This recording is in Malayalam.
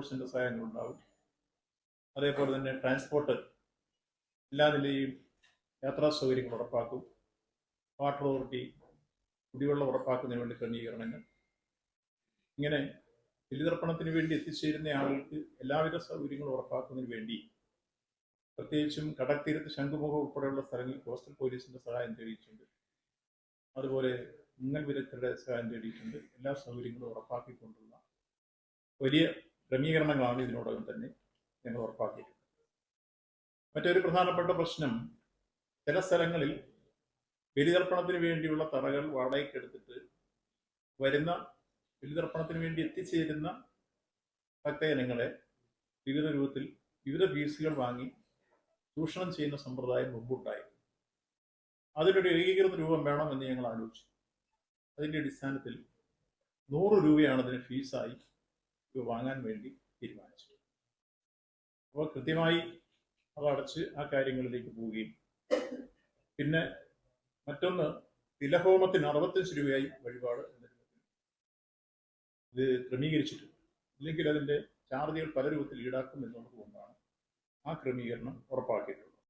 ഫോഴ്സിന്റെ സഹായങ്ങൾ ഉണ്ടാവും. അതേപോലെ തന്നെ ട്രാൻസ്പോർട്ട് എല്ലാ നിലയും യാത്രാ സൗകര്യങ്ങൾ ഉറപ്പാക്കും. വാട്ടർ അതോറിറ്റി കുടിവെള്ളം ഉറപ്പാക്കുന്നതിന് വേണ്ടി ക്രമീകരണങ്ങൾ. ഇങ്ങനെ ബലിതർപ്പണത്തിന് വേണ്ടി എത്തിച്ചേരുന്ന ആളുകൾക്ക് എല്ലാവിധ സൗകര്യങ്ങളും ഉറപ്പാക്കുന്നതിന് വേണ്ടി പ്രത്യേകിച്ചും കടൽത്തീരത്ത് ശംഖുമുഖം ഉൾപ്പെടെയുള്ള സ്ഥലങ്ങളിൽ കോസ്റ്റൽ പോലീസിന്റെ സഹായം തേടിയിട്ടുണ്ട്. അതുപോലെ മുങ്ങൽ വിദഗ്ധരുടെ സഹായം തേടിയിട്ടുണ്ട്. എല്ലാ സൗകര്യങ്ങളും ഉറപ്പാക്കിക്കൊണ്ടുള്ള വലിയ ക്രമീകരണങ്ങളാണ് ഇതിനോടകം തന്നെ ഞങ്ങൾ ഉറപ്പാക്കിയിട്ടുള്ളത്. മറ്റൊരു പ്രധാനപ്പെട്ട പ്രശ്നം ചില സ്ഥലങ്ങളിൽ ബലിതർപ്പണത്തിന് വേണ്ടിയുള്ള തറകൾ വാടകയ്ക്കെടുത്തിട്ട് വരുന്ന ബലിതർപ്പണത്തിന് വേണ്ടി എത്തിച്ചേരുന്ന ഭക്തജനങ്ങളെ വിവിധ രൂപത്തിൽ വിവിധ ഫീസുകൾ വാങ്ങി ചൂഷണം ചെയ്യുന്ന സമ്പ്രദായം മുമ്പുണ്ടായി അതിനൊരു ഏകീകൃത രൂപം വേണമെന്ന് ഞങ്ങൾ ആലോചിച്ചു. അതിന്റെ അടിസ്ഥാനത്തിൽ നൂറ് രൂപയാണ് അതിന് ഫീസായി ഇത് വാങ്ങാൻ വേണ്ടി തീരുമാനിച്ചു. അപ്പോൾ കൃത്യമായി അത് അടച്ച് ആ കാര്യങ്ങളിലേക്ക് പോവുകയും. പിന്നെ മറ്റൊന്ന് തിലഹോമത്തിന് അറുപത്തഞ്ച് രൂപയായി വഴിപാട് ഇത് ക്രമീകരിച്ചിട്ടുണ്ട്. ഇല്ലെങ്കിൽ അതിന്റെ ചാർജുകൾ പല രൂപത്തിൽ ഈടാക്കും എന്നുള്ളത് കൊണ്ടാണ് ആ ക്രമീകരണം ഉറപ്പാക്കിയിട്ടുള്ളത്.